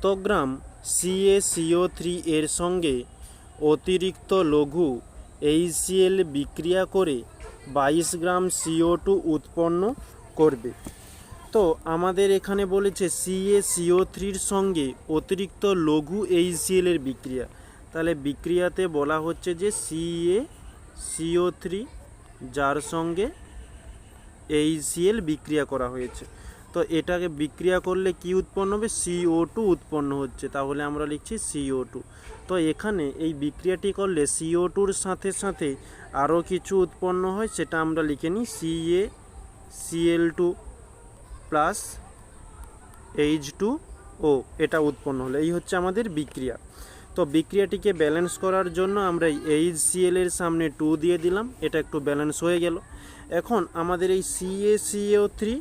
কত গ্রাম CACO three এর সঙ্গে অতিরিক্ত লঘু এইচসিএল বিক্রিয়া করে বাইশ গ্রাম সিও টু উৎপন্ন করবে। তো আমাদের এখানে বলেছে সিএসিও থ্রির সঙ্গে অতিরিক্ত লঘু এইচসিএল এর বিক্রিয়া। তাহলে বিক্রিয়াতে বলা হচ্ছে যে সিএ সিও থ্রি যার সঙ্গে এইচসিএল বিক্রিয়া করা হয়েছে। তো এটাকে বিক্রিয়া করলে কি উৎপন্ন হবে? সিও টু উৎপন্ন হচ্ছে। তাহলে আমরা লিখছি সিও টু তো এখানে এই বিক্রিয়াটি করলে সিও টুর সাথে সাথে আরও কিছু উৎপন্ন হয়, সেটা আমরা লিখে নিই CA CL two plus H two O এটা উৎপন্ন হলো। এই হচ্ছে আমাদের বিক্রিয়া। তো বিক্রিয়াটিকে ব্যালেন্স করার জন্য আমরা এইচ সিএল এর সামনে টু দিয়ে দিলাম। এটা একটু ব্যালেন্স হয়ে গেল। এখন আমাদের এই সিএ সিএও থ্রি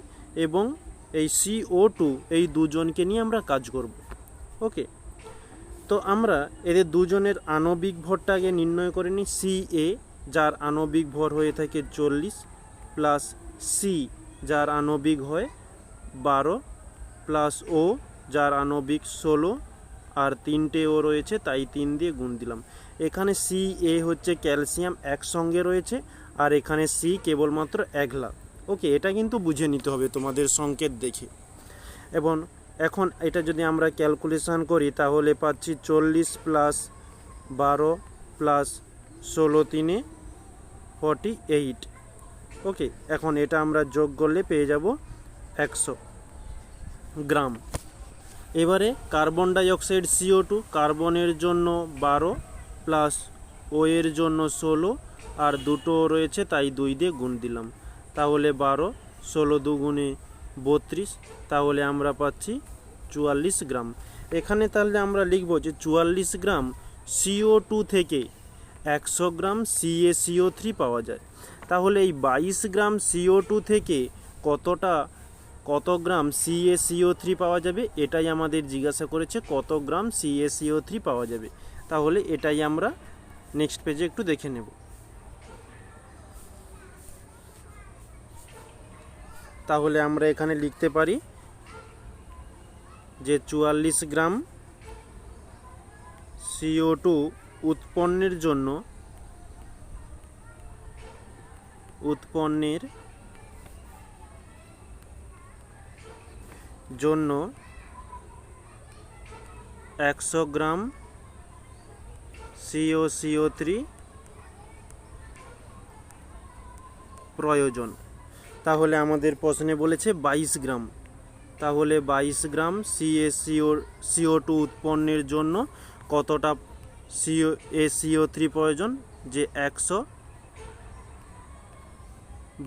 এবং এই সিও টু এই দুজনকে নিয়ে আমরা কাজ করব। ওকে? তো আমরা এদের দুজনের আণবিক ভরটা আগে নির্ণয় করে নিই সি এ যার আণবিক ভর হয়ে থাকে চল্লিশ, প্লাস সি যার আণবিক হয় বারো, প্লাস ও যার আণবিক ষোলো, আর তিনটে ও রয়েছে, তাই তিন দিয়ে গুণ দিলাম। এখানে সি এ হচ্ছে ক্যালসিয়াম একসঙ্গে রয়েছে, আর এখানে সি কেবলমাত্র একলা ওকে এটা কিন্তু বুঝে নিতে হবে তোমাদের সংকেত দেখে। এবং এখন এটা যদি আমরা ক্যালকুলেশান করি, তাহলে পাচ্ছি চল্লিশ প্লাস বারো প্লাস ষোলো তিনে ফর্টি এইট ওকে এখন এটা আমরা যোগ করলে পেয়ে যাব একশো গ্রাম। এবারে কার্বন ডাইঅক্সাইড সিও টু কার্বনের জন্য বারো প্লাস ও এর জন্য ষোলো, আর দুটো রয়েছে, তাই দুই দিয়ে গুণ দিলাম। তাহলে বারো, ষোলো দুগুণে বত্রিশ, তাহলে আমরা পাচ্ছি চুয়াল্লিশ গ্রাম। এখানে তাহলে আমরা লিখব যে চুয়াল্লিশ গ্রাম সিও টু থেকে একশো গ্রাম সিএসিও থ্রি পাওয়া যায়। তাহলে এই বাইশ গ্রাম সিও টু থেকে কতটা, কত গ্রাম সিএসিও থ্রি পাওয়া যাবে? এটাই আমাদের জিজ্ঞাসা করেছে, কত গ্রাম সিএ সিএসিও থ্রি পাওয়া যাবে? তাহলে এটাই আমরা নেক্সট পেজে একটু দেখে নেব। তাহলে আমরা এখানে লিখতে পারি যে চুয়াল্লিশ গ্রাম সিও টু উৎপন্নের জন্য উৎপন্নের জন্য একশো গ্রাম সিও সিও থ্রি প্রয়োজন। তাহলে আমাদের প্রশ্নে বলেছে বাইশ গ্রাম। তাহলে বাইশ গ্রাম C A C O CO two উৎপন্নের জন্য কতটা সিও এ এসিও থ্রি প্রয়োজন? যে একশো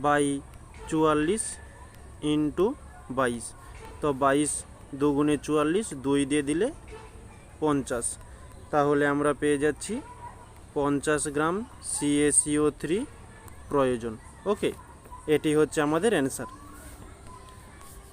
বাই চুয়াল্লিশ ইন্টু বাইশ। তো বাইশ দুগুণে চুয়াল্লিশ, দুই দিয়ে দিলে পঞ্চাশ। তাহলে আমরা পেয়ে যাচ্ছি পঞ্চাশ গ্রাম সিএসিও থ্রি প্রয়োজন। ওকে? এটি হচ্ছে আমাদের অ্যান্সার